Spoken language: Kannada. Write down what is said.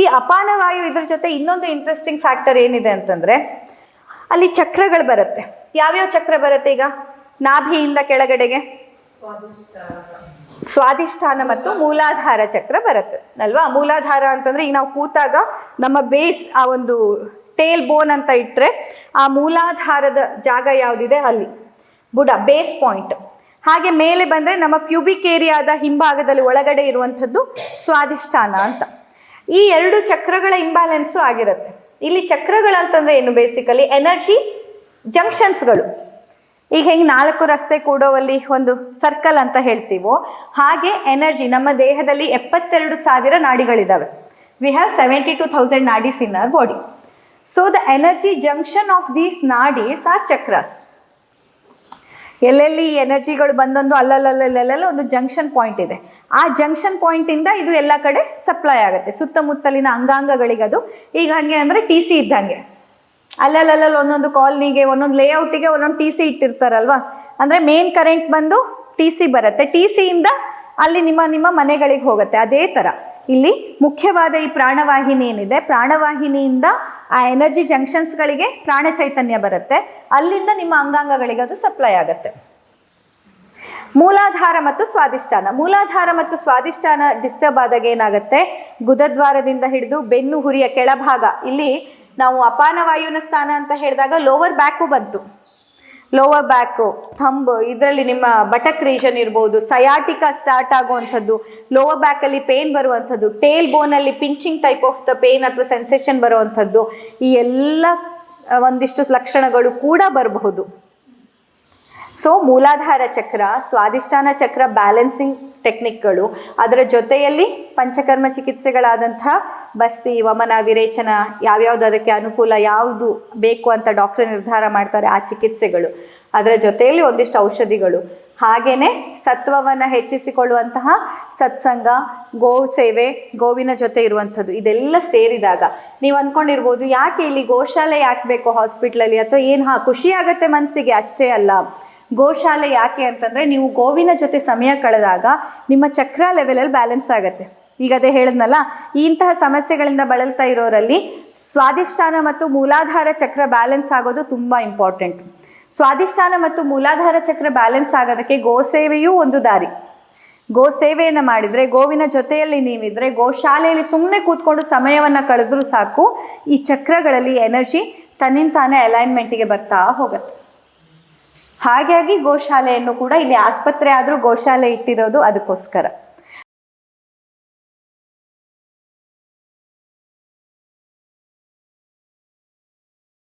ಈ ಅಪಾನವಾಯು ಇದ್ರ ಜೊತೆ ಇನ್ನೊಂದು ಇಂಟ್ರೆಸ್ಟಿಂಗ್ ಫ್ಯಾಕ್ಟರ್ ಏನಿದೆ ಅಂತಂದ್ರೆ ಅಲ್ಲಿ ಚಕ್ರಗಳು ಬರುತ್ತೆ. ಯಾವ್ಯಾವ ಚಕ್ರ ಬರುತ್ತೆ ಈಗ? ನಾಭಿಯಿಂದ ಕೆಳಗಡೆಗೆ? ಸ್ವಾದಿಷ್ಠಾನ ಮತ್ತು ಮೂಲಾಧಾರ ಚಕ್ರ ಬರುತ್ತೆ. ಅಲ್ವಾ? ಮೂಲಾಧಾರ ಅಂತಂದ್ರೆ ಈಗ ನಾವು ಕೂತಾಗ ನಮ್ಮ ಬೇಸ್ ಆ ಒಂದು ಟೇಲ್ ಬೋನ್ ಅಂತ ಇಟ್ಟರೆ ಆ ಮೂಲಾಧಾರದ ಜಾಗ ಯಾವುದಿದೆ? ಅಲ್ಲಿ. ಬುಡ, ಬೇಸ್ ಪಾಯಿಂಟ್. ಹಾಗೆ ಮೇಲೆ ಬಂದರೆ ನಮ್ಮ ಪ್ಯೂಬಿಕ್ ಏರಿಯಾದ ಹಿಂಭಾಗದಲ್ಲಿ ಒಳಗಡೆ ಇರುವಂಥದ್ದು ಸ್ವಾದಿಷ್ಠಾನ ಅಂತ. ಈ ಎರಡು ಚಕ್ರಗಳ ಇಂಬ್ಯಾಲೆನ್ಸು ಆಗಿರುತ್ತೆ. ಇಲ್ಲಿ ಚಕ್ರಗಳಂತಂದ್ರೆ ಏನು ಬೇಸಿಕಲಿ ಎನರ್ಜಿ ಜಂಕ್ಷನ್ಸ್ಗಳು ಈಗ ಹೆಂಗೆ ನಾಲ್ಕು ರಸ್ತೆ ಕೂಡೋವಲ್ಲಿ ಒಂದು ಸರ್ಕಲ್ ಅಂತ ಹೇಳ್ತೀವೋ, ಹಾಗೆ ಎನರ್ಜಿ ನಮ್ಮ ದೇಹದಲ್ಲಿ ಎಪ್ಪತ್ತೆರಡು ಸಾವಿರ ನಾಡಿಗಳಿದ್ದಾವೆ we have seventy two thousand nadis in our body so the energy junction of these nadis are chakras ಎಲ್ಲೆಲ್ಲಿ ಎನರ್ಜಿಗಳು ಬಂದೊಂದು ಅಲ್ಲಲ್ಲಲ್ಲೆಲ್ಲ ಒಂದು ಜಂಕ್ಷನ್ ಪಾಯಿಂಟ್ ಇದೆ. ಆ ಜಂಕ್ಷನ್ ಪಾಯಿಂಟಿಂದ ಇದು ಎಲ್ಲ ಕಡೆ ಸಪ್ಲೈ ಆಗುತ್ತೆ. ಸುತ್ತಮುತ್ತಲಿನ ಅಂಗಾಂಗಗಳಿಗೆ ಅದು ಈಗ ಹಾಗೆ ಅಂದರೆ ಟಿ ಸಿ ಇದ್ದಂಗೆ. ಅಲ್ಲಲ್ಲಲ್ಲಿ ಒಂದೊಂದು ಕಾಲನಿಗೆ, ಒಂದೊಂದು ಲೇಔಟಿಗೆ ಒಂದೊಂದು ಟಿ ಸಿ ಇಟ್ಟಿರ್ತಾರಲ್ವಾ? ಅಂದರೆ ಮೇನ್ ಕರೆಂಟ್ ಬಂದು ಟಿ ಸಿ ಬರುತ್ತೆ. ಟಿ ಸಿಯಿಂದ ಅಲ್ಲಿ ನಿಮ್ಮ ನಿಮ್ಮ ಮನೆಗಳಿಗೆ ಹೋಗುತ್ತೆ. ಅದೇ ಥರ ಇಲ್ಲಿ ಮುಖ್ಯವಾದ ಈ ಪ್ರಾಣವಾಹಿನಿ ಏನಿದೆ? ಪ್ರಾಣವಾಹಿನಿಯಿಂದ ಆ ಎನರ್ಜಿ ಜಂಕ್ಷನ್ಸ್ಗಳಿಗೆ ಪ್ರಾಣ ಚೈತನ್ಯ ಬರುತ್ತೆ. ಅಲ್ಲಿಂದ ನಿಮ್ಮ ಅಂಗಾಂಗಗಳಿಗೆ ಅದು ಸಪ್ಲೈ ಆಗುತ್ತೆ. ಮೂಲಾಧಾರ ಮತ್ತು ಸ್ವಾದಿಷ್ಠಾನ ಮೂಲಾಧಾರ ಮತ್ತು ಸ್ವಾದಿಷ್ಠಾನ ಡಿಸ್ಟರ್ಬ್ ಆದಾಗ ಏನಾಗುತ್ತೆ? ಗುದದ್ವಾರದಿಂದ ಹಿಡಿದು ಬೆನ್ನು ಹುರಿಯ ಕೆಳಭಾಗ. ಇಲ್ಲಿ ನಾವು ಅಪಾನ ವಾಯುವಿನ ಸ್ಥಾನ ಅಂತ ಹೇಳಿದಾಗ ಲೋವರ್ ಬ್ಯಾಕು ಬಂತು. ಲೋವರ್ ಬ್ಯಾಕು ಥಂಬ್ ಇದರಲ್ಲಿ ನಿಮ್ಮ ಬಟಕ್ ರೀಜನ್ ಇರ್ಬೋದು ಸಯಾಟಿಕ ಸ್ಟಾರ್ಟ್ ಆಗುವಂಥದ್ದು ಲೋವರ್ ಬ್ಯಾಕಲ್ಲಿ ಪೇನ್ ಬರುವಂಥದ್ದು tail ಬೋನಲ್ಲಿ pinching type of the pain ಅಥವಾ ಸೆನ್ಸೇಷನ್ ಬರುವಂಥದ್ದು, ಈ ಎಲ್ಲ ಒಂದಿಷ್ಟು ಲಕ್ಷಣಗಳು ಕೂಡ ಬರಬಹುದು. ಸೊ ಮೂಲಾಧಾರ ಚಕ್ರ ಸ್ವಾದಿಷ್ಠಾನ ಚಕ್ರ ಬ್ಯಾಲೆನ್ಸಿಂಗ್ ಟೆಕ್ನಿಕ್ಗಳು ಅದರ ಜೊತೆಯಲ್ಲಿ ಪಂಚಕರ್ಮ ಚಿಕಿತ್ಸೆಗಳಾದಂತಹ ಬಸ್ತಿ, ವಮನ, ವಿರೇಚನ, ಯಾವ್ಯಾವ್ದು ಅದಕ್ಕೆ ಅನುಕೂಲ, ಯಾವುದು ಬೇಕು ಅಂತ ಡಾಕ್ಟರ್ ನಿರ್ಧಾರ ಮಾಡ್ತಾರೆ ಆ ಚಿಕಿತ್ಸೆಗಳು. ಅದರ ಜೊತೆಯಲ್ಲಿ ಒಂದಿಷ್ಟು ಔಷಧಿಗಳು. ಹಾಗೇನೆ ಸತ್ವವನ್ನು ಹೆಚ್ಚಿಸಿಕೊಳ್ಳುವಂತಹ ಸತ್ಸಂಗ, ಗೋ ಸೇವೆ, ಗೋವಿನ ಜೊತೆ ಇರುವಂಥದ್ದು, ಇದೆಲ್ಲ ಸೇರಿದಾಗ ನೀವು ಅಂದ್ಕೊಂಡಿರ್ಬೋದು ಯಾಕೆ ಇಲ್ಲಿ ಗೋಶಾಲೆ ಯಾಕೆ ಬೇಕು ಹಾಸ್ಪಿಟ್ಲಲ್ಲಿ ಅಥವಾ ಏನು ಹಾ, ಖುಷಿ ಆಗುತ್ತೆ ಮನಸ್ಸಿಗೆ ಅಷ್ಟೇ ಅಲ್ಲ. ಗೋಶಾಲೆ ಯಾಕೆ ಅಂತಂದರೆ ನೀವು ಗೋವಿನ ಜೊತೆ ಸಮಯ ಕಳೆದಾಗ ನಿಮ್ಮ ಚಕ್ರ ಲೆವೆಲಲ್ಲಿ ಬ್ಯಾಲೆನ್ಸ್ ಆಗುತ್ತೆ. ಈಗ ಅದೇ ಹೇಳಿದ್ನಲ್ಲ ಇಂತಹ ಸಮಸ್ಯೆಗಳಿಂದ ಬಳಲ್ತಾ ಇರೋರಲ್ಲಿ ಸ್ವಾದಿಷ್ಠಾನ ಮತ್ತು ಮೂಲಾಧಾರ ಚಕ್ರ ಬ್ಯಾಲೆನ್ಸ್ ಆಗೋದು ತುಂಬ ಇಂಪಾರ್ಟೆಂಟ್ ಸ್ವಾದಿಷ್ಠಾನ ಮತ್ತು ಮೂಲಾಧಾರ ಚಕ್ರ ಬ್ಯಾಲೆನ್ಸ್ ಆಗೋದಕ್ಕೆ ಗೋಸೇವೆಯೂ ಒಂದು ದಾರಿ. ಗೋ ಸೇವೆಯನ್ನು ಮಾಡಿದರೆ, ಗೋವಿನ ಜೊತೆಯಲ್ಲಿ ನೀವಿದ್ರೆ, ಗೋಶಾಲೆಯಲ್ಲಿ ಸುಮ್ಮನೆ ಕೂತ್ಕೊಂಡು ಸಮಯವನ್ನು ಕಳೆದ್ರೂ ಸಾಕು, ಈ ಚಕ್ರಗಳಲ್ಲಿ ಎನರ್ಜಿ ತನ್ನಿಂತಾನೇ ಅಲೈನ್ಮೆಂಟಿಗೆ ಬರ್ತಾ ಹೋಗುತ್ತೆ. ಹಾಗಾಗಿ ಗೋಶಾಲೆಯನ್ನು ಕೂಡ ಇಲ್ಲಿ ಆಸ್ಪತ್ರೆ ಆದರೂ ಗೋಶಾಲೆ ಇಟ್ಟಿರೋದು ಅದಕ್ಕೋಸ್ಕರ.